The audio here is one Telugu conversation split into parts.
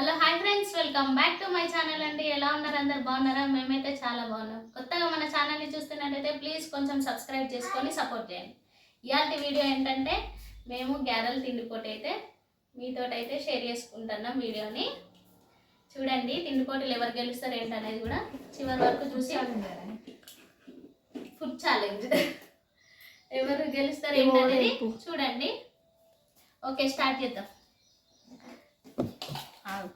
Hello hi friends welcome back to my channel అండి. ఎలా ఉన్నారు అందరు? బాగున్నారా? మేమైతే చాలా బాగున్నాం. కొత్తగా మన ఛానల్ని చూస్తున్నట్టయితే ప్లీజ్ కొంచెం సబ్స్క్రైబ్ చేసుకొని సపోర్ట్ చేయండి. ఇలాంటి వీడియో ఏంటంటే మేము గ్యారెల్ తిండిపోటీ అయితే మీతో అయితే షేర్ చేసుకుంటున్నాం వీడియోని. చూడండి తిండిపోటీలు ఎవరు గెలుస్తారు ఏంటనేది కూడా చివరి వరకు చూసి ఫుడ్ ఛాలెంజ్. ఎవరు గెలుస్తారు ఏంటనేది చూడండి. ఓకే స్టార్ట్ చేద్దాం. ఆగు.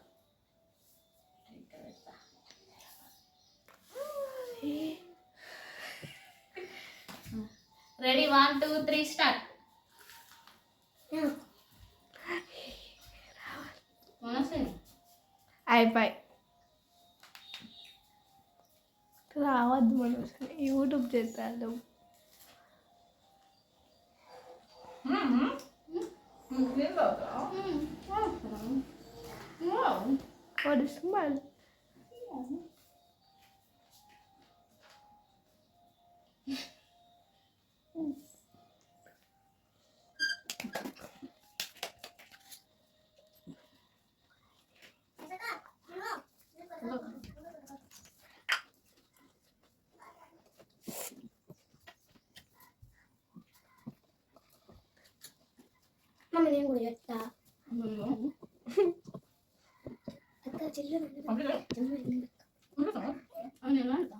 Ready one two three start మనసు అయిపోయి రావద్దు మనం యూట్యూబ్ చేస్తాను Olha isso mais. 안 그래요? 안 그래요? 아니, 아니.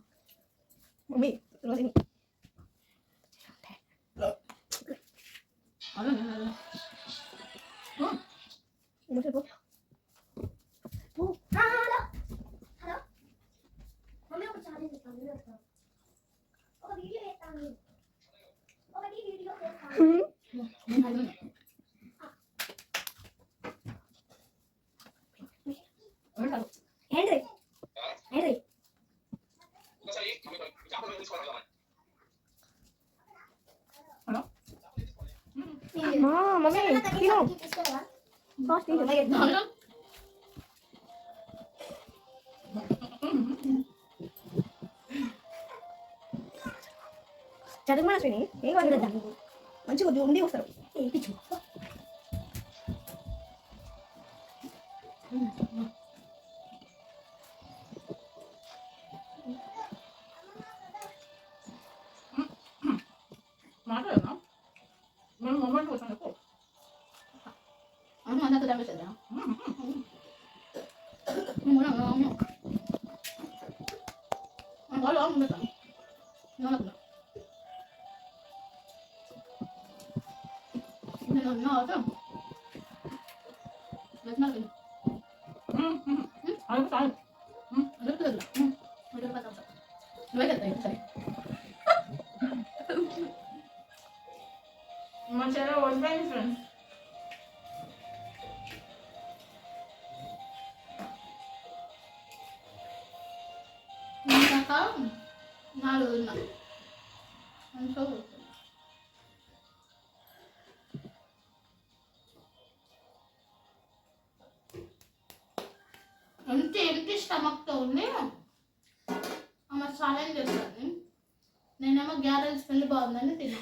몸이 러시니. 아니, 아니, 아니. 응. 뭐 해봐. అమ్మా మమ్మీ తిను. ఫాస్ట్ తిను చదువుకున్నా శ్రేణి ఏం కాదు? మంచిగా ఉండి వస్తారు పిచ్చు. Nangangamok. Ang kala ang matang. Nanap na. Nanap na ito. Let's not in. Hmm, hmm, hmm. Ayos, ayos. Hmm, ayos talaga. Hmm, ayos talaga. Lumagat tayo, tayo. Masaya, what's my friend? నాలుగు ఉన్నా మంచిగా కూర్చున్నా ఎంత ఎంటీ స్టమక్తో ఉంది ఆమె ఛాలెంజ్ చేస్తుంది నేనేమో గ్యారెల్ స్మెల్ బాగుందని తిన్నా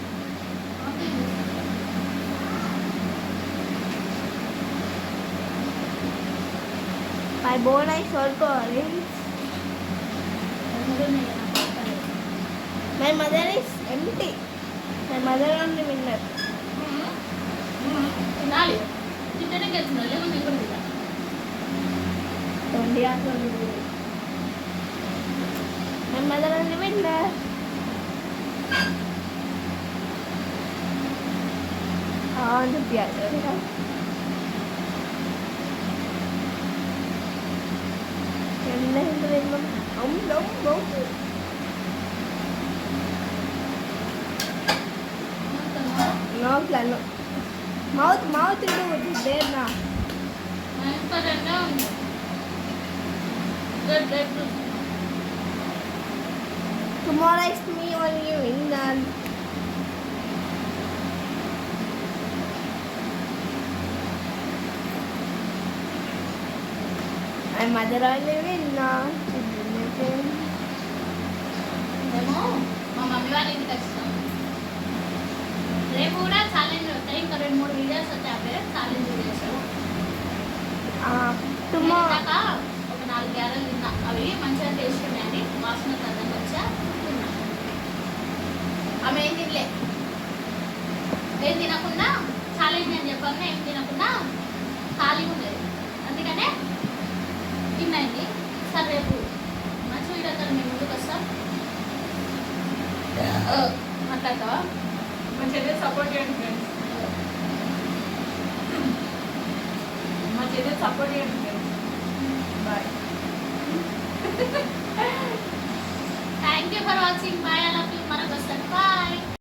My bone eyes also orange. My mother is empty. My mother only winner. My mother only winner. On the piano. Mouth, mouth, mouth. mình không đúng đúng ngót là mối mối tôi đưa tôi đem nè Tomorrow is me on you in the my mother I live in మేము మా మమ్మీ వాళ్ళ ఇంటికి వచ్చాం. రేపు కూడా ఛాలెంజ్ వస్తాయి. ఇంకా రెండు మూడు వీడియోస్ వస్తాయి. అప్పుడే ఛాలెంజ్ వీడియోస్ టుమారో ఇందాక ఒక నాలుగు గ్యారెలు తిన్నా. అవి మంచిగా టేస్ట్ ఉన్నాయండి వాసన వచ్చా తిన్నా. ఆమె ఏం తినలే. ఏం తినకుండా ఛాలెంజ్ అని చెప్పాను ఏం తినకుండా ఖాళీగా ఉండేది. రేపు మంచి వీడియోతో మేము ముందుకు వస్తాం మాట్లాడతావా మా చెల్లె సపోర్ట్ చేయండి ఫ్రెండ్స్ మా చెల్లె సపోర్ట్ చేయండి ఫ్రెండ్స్ బాయ్